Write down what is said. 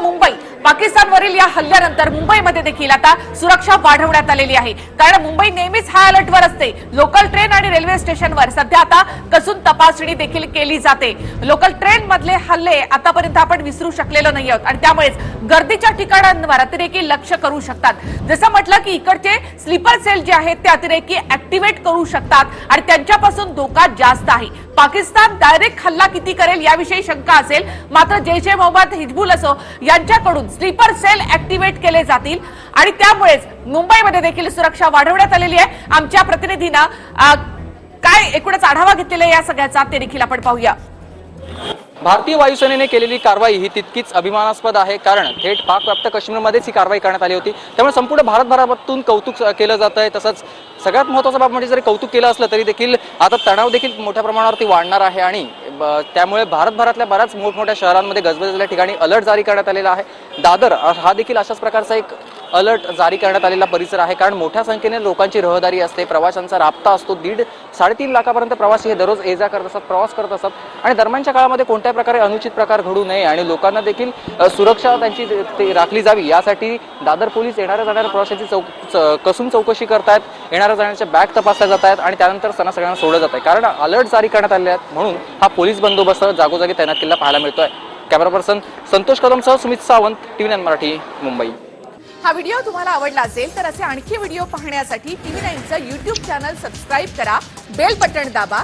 मुंबई. पाकिस्तानवरील या हल्ल्यानंतर मुंबईमध्ये देखील आता सुरक्षा वाढवण्यात आलेली आहे. कारण मुंबई नेहमीच हाय अलर्टवर असते. लोकल ट्रेन आणि रेल्वे स्टेशनवर सध्या आता कसून तपासणी देखील केली जाते. लोकल ट्रेन मधले हल्ले आतापर्यंत आपण विसरू शकलेलो नाही आहोत. आणि त्यामुळेच गर्दीच्या ठिकाणांवर अतिरेकी लक्ष करू शकतात. जसं म्हटलं की इकडचे स्लीपर सेल जे आहेत ते अतिरेकी ऍक्टिव्हेट करू शकतात. आणि त्यांच्यापासून धोका जास्त आहे. पाकिस्तान डायरेक्ट हल्ला किती करेल याविषयी शंका असेल मात्र जैश ए मोहम्मद हिजबुल असो यांच्याकडून स्लीपर सेल ऍक्टिव्हेट केले जातील. आणि त्यामुळेच मुंबईमध्ये देखील सुरक्षा वाढवण्यात आलेली आहे. आमच्या प्रतिनिधीनं काय एकूणच आढावा घेतलेला आहे या सगळ्याचा ते देखील आपण पाहूया. भारतीय वायुसेनेने केलेली कारवाई ही तितकीच अभिमानास्पद आहे कारण थेट पाकव्याप्त काश्मीरमध्येच ही कारवाई करण्यात आली होती. त्यामुळे संपूर्ण भारतभरातून कौतुक केलं जात आहे तसंच सगळ्यात महत्त्वाचा बाब म्हणजे जरी कौतुक केलं असलं तरी देखील आता तणाव देखील मोठ्या प्रमाणावरती वाढणार आहे आणि ब- त्यामुळे भारतभरातल्या बऱ्याच मोठमोठ्या शहरांमध्ये गजबजलेल्या ठिकाणी अलर्ट जारी करण्यात आलेला आहे. दादर हा देखील अशाच प्रकारचा एक अलर्ट जारी करण्यात आलेला परिसर आहे. कारण मोठ्या संख्येने लोकांची रहदारी असते. प्रवाशांचा राबता असतो. दीड साडेतीन लाखापर्यंत प्रवासी हे दररोज ये जा करत असतात प्रवास करत असतात. आणि दरम्यानच्या काळामध्ये कोणत्याही प्रकारे अनुचित प्रकार घडू नये आणि लोकांना देखील सुरक्षा त्यांची ते- राखली जावी. यासाठी दादर पोलीस येणाऱ्या जाणाऱ्या प्रवाशांची चौक च- कसून चौकशी करतायत. येणाऱ्या जाण्याच्या बॅग तपासल्या जात आहेत आणि त्यानंतर सणा सगळ्यांना सोडलं जात आहे कारण अलर्ट जारी करण्यात आले आहेत म्हणून हा पोलीस बंदोबस्त जागोजागी तैनात केलेला पाहायला मिळतोय. कॅमेरा पर्सन संतोष कदमसह सुमित सावंत टी व्ही मराठी मुंबई. हा व्हिडिओ तुम्हाला आवडला असेल तर असे आणखी व्हिडिओ पाहण्यासाठी टीव्ही नाईनचं युट्यूब चॅनल सबस्क्राईब करा बेल बटण दाबा